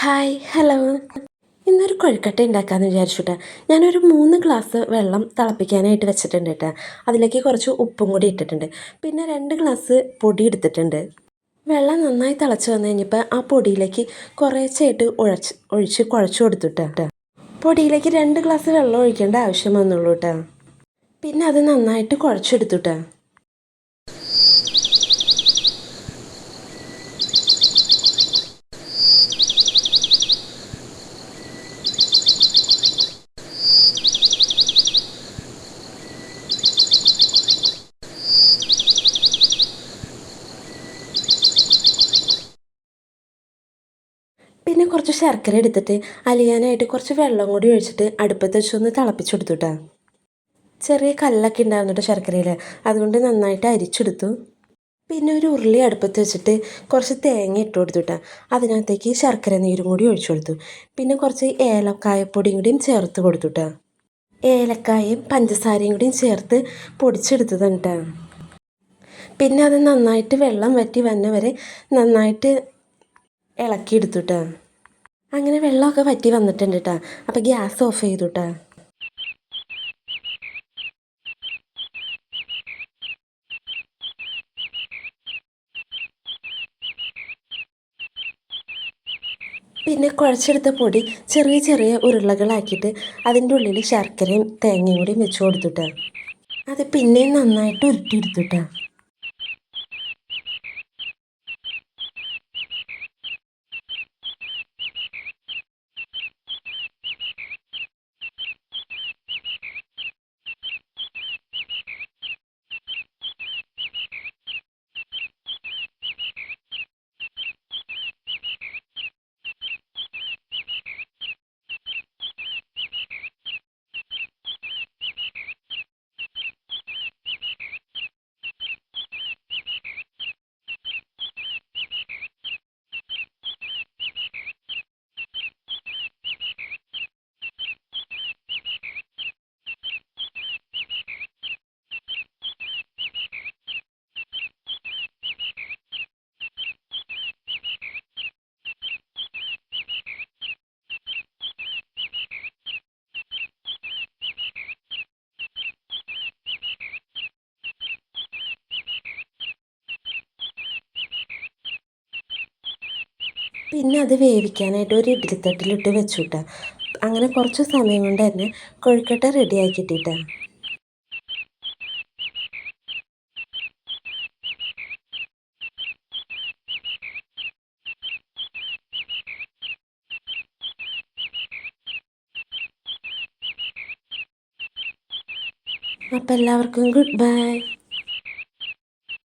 Hi hello. ഇന്നൊരു കൊഴുക്കട്ട ഉണ്ടാക്കാമെന്ന് വിചാരിച്ചിട്ട്. ഞാനൊരു മൂന്ന് ഗ്ലാസ് വെള്ളം തിളപ്പിക്കാനായിട്ട് വെച്ചിട്ടുണ്ട് കേട്ടോ. അതിലേക്ക് കുറച്ച് ഉപ്പും കൂടി ഇട്ടിട്ടുണ്ട്. പിന്നെ രണ്ട് ഗ്ലാസ് പൊടി എടുത്തിട്ടുണ്ട്. വെള്ളം നന്നായി തിളച്ച് വന്നു കഴിഞ്ഞപ്പോൾ ആ പൊടിയിലേക്ക് കുറേശ്ശായിട്ട് ഉഴച്ച് ഒഴിച്ച് കുഴച്ച് കൊടുത്തിട്ട് പൊടിയിലേക്ക് രണ്ട് ഗ്ലാസ് വെള്ളം ഒഴിക്കേണ്ട ആവശ്യം വന്നുള്ളൂ കേട്ടോ. പിന്നെ അത് നന്നായിട്ട് കുഴച്ചെടുത്തുട്ടാ പിന്നെ കുറച്ച് ശർക്കര എടുത്തിട്ട് അലിയാനായിട്ട് കുറച്ച് വെള്ളം കൂടി ഒഴിച്ചിട്ട് അടുപ്പത്ത് വെച്ചൊന്ന് തിളപ്പിച്ചെടുത്തുട്ടാ. ചെറിയ കല്ലൊക്കെ ഉണ്ടായിരുന്നു കേട്ടോ ശർക്കരയിൽ അതുകൊണ്ട് നന്നായിട്ട് അരിച്ചെടുത്തു. പിന്നെ ഒരു ഉരുളി അടുപ്പത്ത് വെച്ചിട്ട് കുറച്ച് തേങ്ങ ഇട്ട് കൊടുത്തുട്ടാ. അതിനകത്തേക്ക് ശർക്കര നീരും കൂടി ഒഴിച്ചു കൊടുത്തു. പിന്നെ കുറച്ച് ഏലക്കായപ്പൊടിയും കൂടിയും ചേർത്ത് കൊടുത്തുട്ടാ. ഏലക്കായയും പഞ്ചസാരയും കൂടിയും ചേർത്ത് പൊടിച്ചെടുത്തതാണ് കേട്ടോ പിന്നെ അത് നന്നായിട്ട് വെള്ളം വറ്റി വന്നവരെ നന്നായിട്ട് ഇളക്കിയെടുത്തു കേട്ടോ അങ്ങനെ വെള്ളമൊക്കെ വറ്റി വന്നിട്ടുണ്ട് കേട്ടോ അപ്പോൾ ഗ്യാസ് ഓഫ് ചെയ്തു കേട്ടോ പിന്നെ കുഴച്ചെടുത്ത പൊടി ചെറിയ ചെറിയ ഉരുളകളാക്കിയിട്ട് അതിന്റെ ഉള്ളിൽ ശർക്കരയും തേങ്ങയും കൂടി വെച്ച് കൊടുത്തുട്ടാ. അത് പിന്നെയും നന്നായിട്ട് ഉരുട്ടിയെടുത്തുട്ടാ. പിന്നെ അത് വേവിക്കാനായിട്ട് ഒരു ഇഡ്ഡലിത്തട്ടിലിട്ട് വെച്ചു കേട്ടോ അങ്ങനെ കുറച്ച് സമയം കൊണ്ട് തന്നെ കൊഴുക്കട്ട റെഡി ആക്കിയിട്ടിട്ട അപ്പം എല്ലാവർക്കും ഗുഡ് ബൈ.